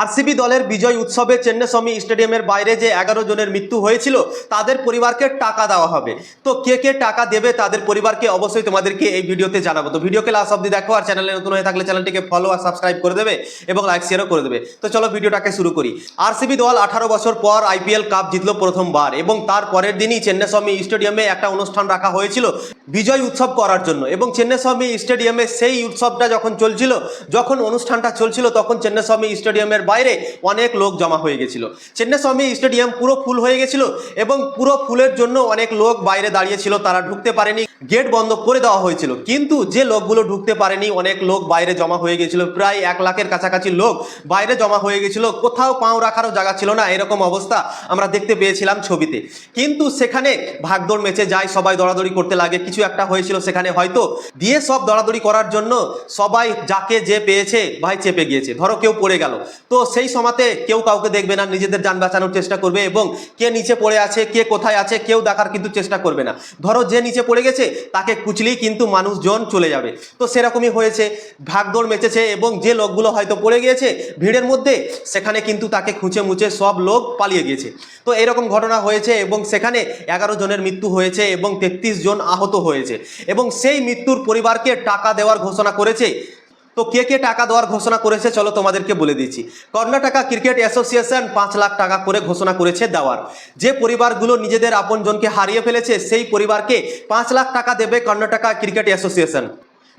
RCB দলের বিজয় উৎসবে চেন্নাস্বামী স্টেডিয়ামের বাইরে যে এগারো জনের মৃত্যু হয়েছিল, তাদের পরিবারকে টাকা দেওয়া হবে। তো কে কে টাকা দেবে তাদের পরিবারকে অবশ্যই তোমাদেরকে এই ভিডিওতে জানাব। তো ভিডিওকে লাস্ট অব্দি দেখো আর চ্যানেলে নতুন হয়ে থাকলে চ্যানেলটিকে ফলো আর সাবস্ক্রাইব করে দেবে এবং লাইক শেয়ারও করে দেবে। তো চলো ভিডিওটাকে শুরু করি। আরসিবি দল আঠারো বছর পর আইপিএল কাপ জিতলো প্রথমবার এবং তার পরের দিনই চেন্নাস্বামী স্টেডিয়ামে একটা অনুষ্ঠান রাখা হয়েছিল বিজয় উৎসব করার জন্য এবং চেন্নাস্বামী স্টেডিয়ামে সেই উৎসবটা যখন চলছিল, যখন অনুষ্ঠানটা চলছিল, তখন চেন্নাস্বামী স্টেডিয়ামের বাইরে অনেক লোক জমা হয়ে গেছিল। চেন্নাস্বামী স্টেডিয়াম পুরো ফুল হয়ে গেছিল এবং পুরো ফুলের জন্য অনেক লোক বাইরে দাঁড়িয়েছিল, তারা ঢুকতে পারেনি। গেট বন্ধ করে দেওয়া হয়েছিল, কিন্তু যে লোকগুলো ঢুকতে পারেনি, অনেক লোক বাইরে জমা হয়ে গেছিল। প্রায় এক লাখের কাছাকাছি লোক বাইরে জমা হয়ে গেছিল। কোথাও পাও রাখারও জায়গা ছিল না, এরকম অবস্থা আমরা দেখতে পেয়েছিলাম ছবিতে। কিন্তু সেখানে ভাগদৌড় মেচে যায়, সবাই দৌড়াদৌড়ি করতে লাগে। কিছু একটা হয়েছিল সেখানে হয়তো। দিয়ে সব দৌড়াদৌড়ি করার জন্য সবাই যাকে যে পেয়েছে, ভাই চেপে গিয়েছে। ধরো কেউ পড়ে গেল। তো সেই সময়তে কেউ কাউকে দেখবে না, নিজেদের যান বাঁচানোর চেষ্টা করবে এবং কে নিচে পড়ে আছে, কে কোথায় আছে, কেউ দেখার কিন্তু চেষ্টা করবে না। ধরো যে নিচে পড়ে গেছে, তাকে কুচলেই কিন্তু মানুষজন চলে যাবে। তো সেরকমই হয়েছে, ভাগদৌড় মেচেছে এবং যে লোকগুলো হয়তো পড়ে গিয়েছে, ভিড়ের মধ্যে সেখানে কিন্তু তাকে খুঁচে মুচে সব লোক পালিয়ে গিয়েছে। তো এরকম ঘটনা হয়েছে এবং সেখানে এগারো জনের মৃত্যু হয়েছে এবং তেত্রিশ জন আহত হয়েছে। এবং সেই মৃত্যুর পরিবারকে টাকা দেওয়ার ঘোষণা করেছে তো কে কে টাকা দেওয়ার ঘোষণা করেছে চলো তোমাদেরকে বলে দিচ্ছি। কর্ণাটকা ক্রিকেট অ্যাসোসিয়েশন পাঁচ লাখ টাকা করে ঘোষণা করেছে দেওয়ার। যে পরিবারগুলো নিজেদের আপনজনকে হারিয়ে ফেলেছে, সেই পরিবারকে পাঁচ লাখ টাকা দেবে কর্ণাটকা ক্রিকেট অ্যাসোসিয়েশন।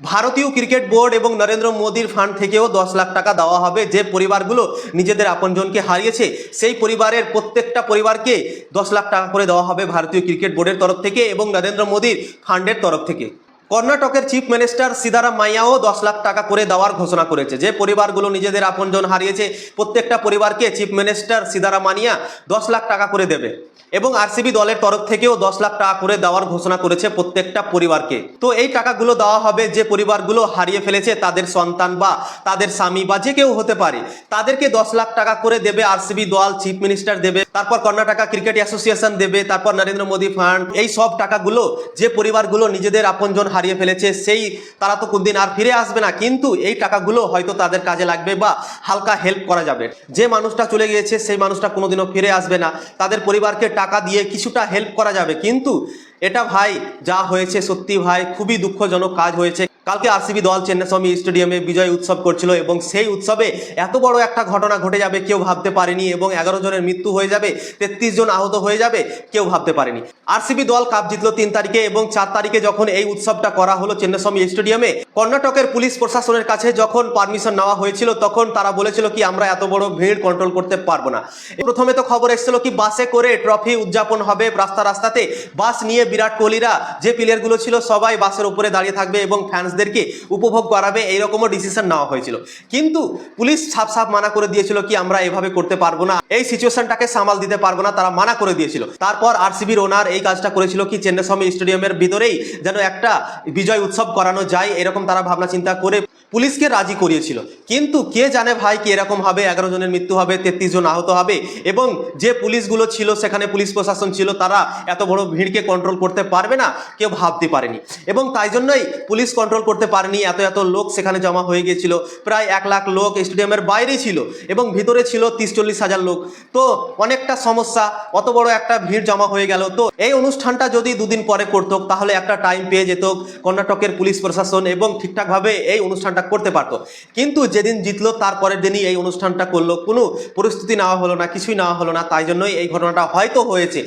ভারতীয় ক্রিকেট বোর্ড এবং নরেন্দ্র মোদীর ফান্ড থেকেও দশ লাখ টাকা দেওয়া হবে। যে পরিবারগুলো নিজেদের আপনজনকে হারিয়েছে, সেই পরিবারের প্রত্যেকটা পরিবারকে দশ লাখ টাকা করে দেওয়া হবে ভারতীয় ক্রিকেট বোর্ডের তরফ থেকে এবং নরেন্দ্র মোদীর ফান্ডের তরফ থেকে। কর্ণাটকের চিফ মিনিস্টার সিদারাম মাইয়াও দশ লাখ টাকা করে দেওয়ার ঘোষণা করেছে। যে পরিবারগুলো নিজেদের আপনজন হারিয়েছে, প্রত্যেকটা পরিবারকে চিফ মিনিস্টার সিদারাম মানিয়া দশ লাখ টাকা করে দেবে এবং আরসিবি দলের তরফ থেকেও দশ লাখ টাকা করে দেওয়ার ঘোষণা করেছে প্রত্যেকটা পরিবারকে। তো এই টাকাগুলো দেওয়া হবে যে পরিবারগুলো হারিয়ে ফেলেছে, তাদের সন্তান বা তাদের স্বামী বা যে কেউ হতে পারে, তাদেরকে দশ লাখ টাকা করে দেবে আরসিবি দল চিফ মিনিস্টার দেবে, তারপর কর্ণাটকা ক্রিকেট অ্যাসোসিয়েশন দেবে, তারপর নরেন্দ্র মোদী ফান্ড এই সব টাকাগুলো যে পরিবারগুলো নিজেদের আপনজন হারিয়ে ফেলেছে, সেই তারা তো কোনদিন আর ফিরে আসবে না। কিন্তু এই টাকাগুলো হয়তো তাদের কাজে লাগবে বা হালকা হেল্প করা যাবে। যে মানুষটা চলে গিয়েছে, সেই মানুষটা কোনোদিনও ফিরে আসবে না। তাদের পরিবারকে টাকা দিয়ে কিছুটা হেল্প করা যাবে। কিন্তু এটা ভাই, যা হয়েছে সত্যি ভাই, খুবই দুঃখজনক কাজ হয়েছে। কালকে আরসিবি দল চেন্নাস্বামী স্টেডিয়ামে বিজয় উৎসব করছিল এবং সেই উৎসবে এত বড় একটা ঘটনা ঘটে যাবে কেউ ভাবতে পারেনি এবং এগারো জনের মৃত্যু হয়ে যাবে, তেত্রিশ জন আহত হয়ে যাবে, কেউ ভাবতে পারেনি। আরসিবি দল কাপ জিতলো তিন তারিখে এবং চার তারিখে যখন এই উৎসবটা করা হলো চেন্নাস্বামী স্টেডিয়ামে, কর্ণাটকের পুলিশ প্রশাসনের কাছে যখন পারমিশন নেওয়া হয়েছিল তখন তারা বলেছিল কি আমরা এত বড় ভিড় কন্ট্রোল করতে পারব না। প্রথমে তো খবর এসেছিল কি বাসে করে ট্রফি উদযাপন হবে রাস্তা রাস্তাতে, বাস নিয়ে বিরাট কোহলিরা যে প্লেয়ারগুলো ছিল সবাই বাসের উপরে দাঁড়িয়ে থাকবে এবং ফ্যান্সদেরকে উপভোগ করাবে, এইরকমও ডিসিশন নেওয়া হয়েছিল। কিন্তু পুলিশ সাফ সাফ মানা করে দিয়েছিল কি আমরা এভাবে করতে পারব না, এই সিচুয়েশনটাকে সামাল দিতে পারব না, তারা মানা করে দিয়েছিল। তারপর আরসিবির ওনার এই কাজটা করেছিল কি চেন্নাস্বামী স্টেডিয়ামের ভিতরেই যেন একটা বিজয় উৎসব করানো যায়, এরকম তারা ভাবনা চিন্তা করে পুলিশকে রাজি করিয়েছিল। কিন্তু কে জানে ভাই কি এরকম হবে, এগারো জনের মৃত্যু হবে, তেত্রিশ জন আহত হবে, এবং যে পুলিশগুলো ছিল, সেখানে পুলিশ প্রশাসন ছিল, তারা এত বড় ভিড়কে কন্ট্রোল করতে পারবে না, কেউ ভাবতে পারেনি। এবং তাই জন্যই পুলিশ কন্ট্রোল করতে পারেনি, এত এত লোক সেখানে জমা হয়ে গিয়েছিল। প্রায় এক লাখ লোক স্টেডিয়ামের বাইরেই ছিল এবং ভিতরে ছিল তিরিশ চল্লিশ হাজার লোক। তো অনেকটা সমস্যা, অত বড় একটা ভিড় জমা হয়ে গেল। তো এই অনুষ্ঠানটা যদি দুদিন পরে করতো তাহলে একটা টাইম পেয়ে যেত কর্ণাটকের পুলিশ প্রশাসন এবং ঠিকঠাকভাবে এই অনুষ্ঠানটা করতে পারতো। কিন্তু যেদিন জিতলো, তার পরের দিনই এই অনুষ্ঠানটা করল। কোনো পরিস্থিতি নেওয়া হলো না, কিছুই নেওয়া হলো না, তাই জন্যই এই ঘটনাটা হয়তো হয়েছে।